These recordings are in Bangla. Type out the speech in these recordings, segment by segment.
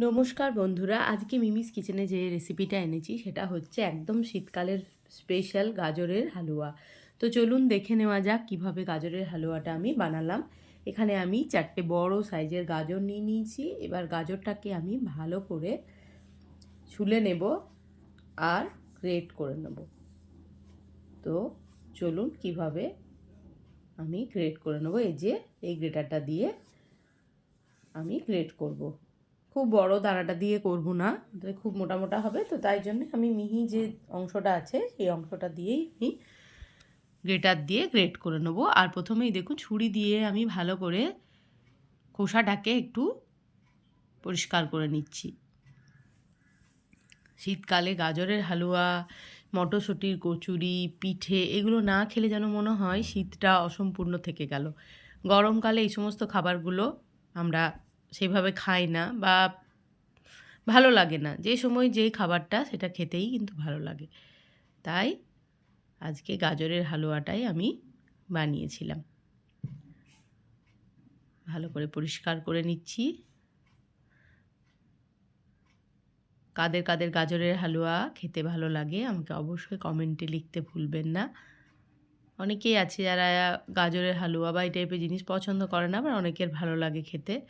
নমস্কার বন্ধুরা, আজকে মিমিস কিচেনে যে রেসিপিটা এনেছি, সেটা হচ্ছে একদম শীতকালের স্পেশাল গাজরের হালুয়া। তো চলুন দেখে নেওয়া যাক কীভাবে গাজরের হালুয়াটা আমি বানালাম। এখানে আমি চারটে বড় সাইজের গাজর নিয়ে নিয়েছি। এবার গাজরটাকে আমি ভালো করে ছুলে নেব আর গ্রেট করে নেব। তো চলুন কীভাবে আমি গ্রেট করে নেব। এই যে, এই গ্রেটারটা দিয়ে আমি গ্রেট করব। খুব বড় দানাটা দিয়ে করব না। খুব মোটা মোটা হবে। তো তাই জন্য আমি মিহি যে অংশটা আছে, সেই অংশটা দিয়েই আমি গ্রেটার দিয়ে গ্রেট করে নেব। আর প্রথমেই দেখুন, ছুরি দিয়ে আমি ভালো করে খোসাটাকে একটু পরিষ্কার করে নিচ্ছি। শীতকালে গাজরের হালুয়া, মটরশুঁটির কচুরি, পিঠে এগুলো না খেলে যেন মনে হয় শীতটা অসম্পূর্ণ থেকে গেল। গরমকালে এই সমস্ত খাবারগুলো আমরা সেভাবে খাই না বা ভালো লাগে না। যে সময় যেই খাবারটা সেটা খেতেই কিন্তু ভালো লাগে। তাই আজকে গাজরের হালুয়াটাই আমি বানিয়েছিলাম। ভালো করে পরিষ্কার করে নিচ্ছি। কাদের কাদের গাজরের হালুয়া খেতে ভালো লাগে আমাকে অবশ্যই কমেন্টে লিখতে ভুলবেন না। অনেকেই আছে যারা গাজরের হালুয়া বা এই টাইপের জিনিস পছন্দ করে না, আবার অনেকের ভালো লাগে খেতে।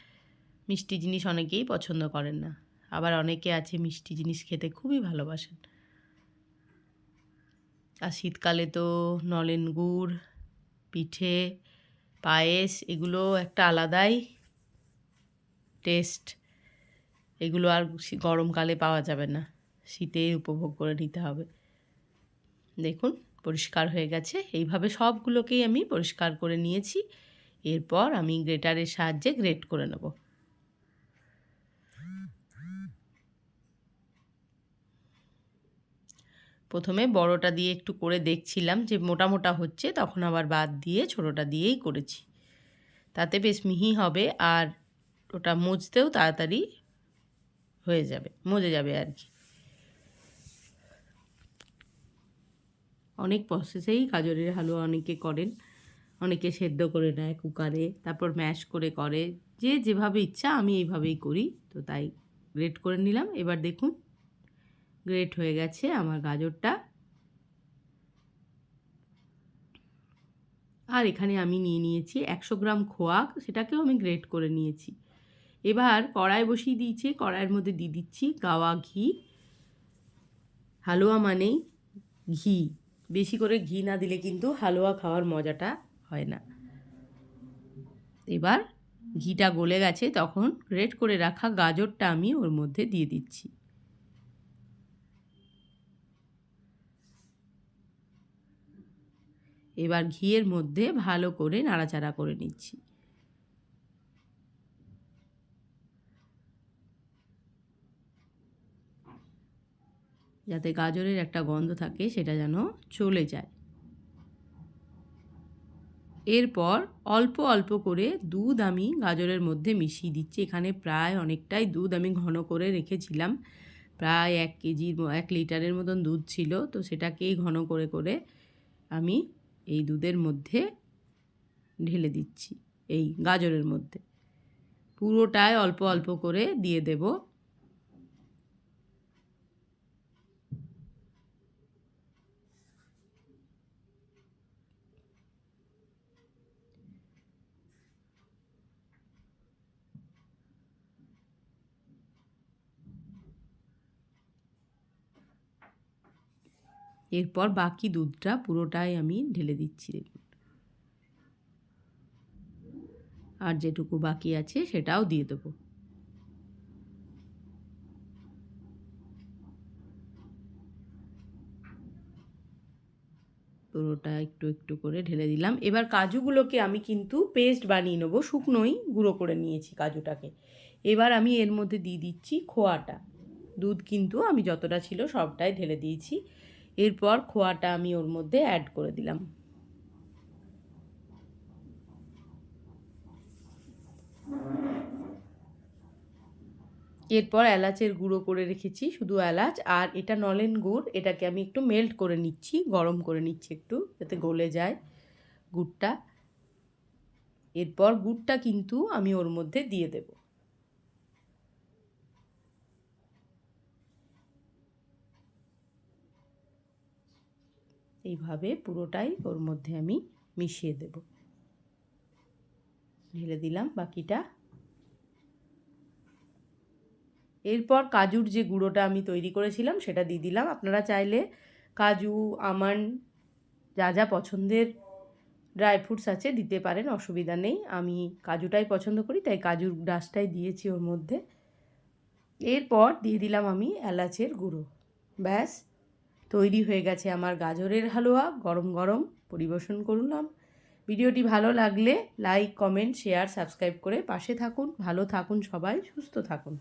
মিষ্টি জিনিস অনেকেই পছন্দ করেন না। আবার অনেকে আছে মিষ্টি জিনিস খেতে খুবই ভালোবাসেন। আর শীতকালে তো নলেন গুড়, পিঠে, পায়েস এগুলো একটা আলাদাই টেস্ট এগুলো আর গরমকালে পাওয়া যাবে না। শীতে উপভোগ করে নিতে হবে। দেখুন, পরিষ্কার হয়ে গেছে। এইভাবে সবগুলোকেই আমি পরিষ্কার করে নিয়েছি। এরপর আমি গ্রেটারের সাহায্যে গ্রেট করে নেব। প্রথমে বড়টা দিয়ে একটু করে দেখছিলাম যে মোটা মোটা হচ্ছে, তখন আবার বাদ দিয়ে ছোটোটা দিয়েই করেছি। তাতে বেশ মিহি হবে আর ওটা মুছতেও তাড়াতাড়ি হয়ে যাবে, মজে যাবে আর কি। অনেক প্রসেসেই গাজরের হালুয়া অনেকে করেন, অনেকে সেদ্ধ করে নেয় কুকারে, তারপর ম্যাশ করে করে, যে যেভাবে ইচ্ছা আমি এইভাবেই করি, তো তাই গ্রেট করে নিলাম। এবার দেখুন গ্রেট হয়ে গেছে আমার গাজরটা। আর এখানে আমি নিয়ে নিয়েছি একশো গ্রাম খোয়া সেটাকেও আমি গ্রেট করে নিয়েছি। এবার কড়াই বসিয়ে দিয়েছি, কড়াইয়ের মধ্যে দিয়ে দিচ্ছি গাওয়া ঘি। হালুয়া মানেই ঘি, বেশি করে ঘি না দিলে কিন্তু হালুয়া খাওয়ার মজাটা হয় না। এবার ঘিটা গলে গেছে, তখন গ্রেট করে রাখা গাজরটা আমি ওর মধ্যে দিয়ে দিচ্ছি। এবার ঘিয়ের মধ্যে ভালো করে নাড়াচাড়া করে নিচ্ছি। যাতে গাজরের একটা গন্ধ থাকে, সেটা যেন চলে যায়। এরপর অল্প অল্প করে দুধ আমি গাজরের মধ্যে মিশিয়ে দিচ্ছি। এখানে প্রায় অনেকটাই দুধ আমি ঘন করে রেখেছিলাম। প্রায় এক কেজির এক লিটারের মতন দুধ ছিল, তো সেটাকেই ঘন করে করে আমি এই দুধের মধ্যে ঢেলে দিচ্ছি এই গাজরের মধ্যে। পুরোটাই অল্প অল্প করে দিয়ে দেব। এরপর বাকি দুধটা পুরোটাই আমি ঢেলে দিচ্ছি, দেখুন। আর যেটুকু বাকি আছে সেটাও দিয়ে দেবো। পুরোটা একটু একটু করে ঢেলে দিলাম। এবার কাজুগুলোকে আমি কিন্তু পেস্ট বানিয়ে নেব, শুকনোই গুঁড়ো করে নিয়েছি কাজুটাকে। এবার আমি এর মধ্যে দিয়ে দিচ্ছি খোয়াটা। দুধ কিন্তু আমি যতটা ছিল সবটাই ঢেলে দিয়েছি। এরপর খোয়াটা আমি ওর মধ্যে অ্যাড করে দিলাম। এরপর এলাচের গুঁড়ো করে রেখেছি, শুধু এলাচ আর এটা নলেন গুড়, এটাকে আমি একটু মেল্ট করে নিচ্ছি, গরম করে নিচ্ছি একটু, যাতে গলে যায় গুড়টা। এরপর গুড়টা কিন্তু আমি ওর মধ্যে দিয়ে দেব। এইভাবে পুরোটাই ওর মধ্যে আমি মিশিয়ে দেব। ঢেলে দিলাম বাকিটা। এরপর কাজুর যে গুঁড়োটা আমি তৈরি করেছিলাম সেটা দিয়ে দিলাম। আপনারা চাইলে কাজু, আমন্ড, যা যা পছন্দের ড্রাই ফ্রুটস আছে দিতে পারেন, অসুবিধা নেই। আমি কাজুটাই পছন্দ করি, তাই কাজুর ডাসটাই দিয়েছি ওর মধ্যে। এরপর দিয়ে দিলাম আমি এলাচের গুঁড়ো। ব্যাস তৈরি হয়ে গেছে আমার গাজরের হালুয়া। গরম গরম পরিবেশন করলাম। ভিডিওটি ভালো লাগলে লাইক, কমেন্ট, শেয়ার, সাবস্ক্রাইব করে পাশে থাকুন। ভালো থাকুন সবাই, সুস্থ থাকুন।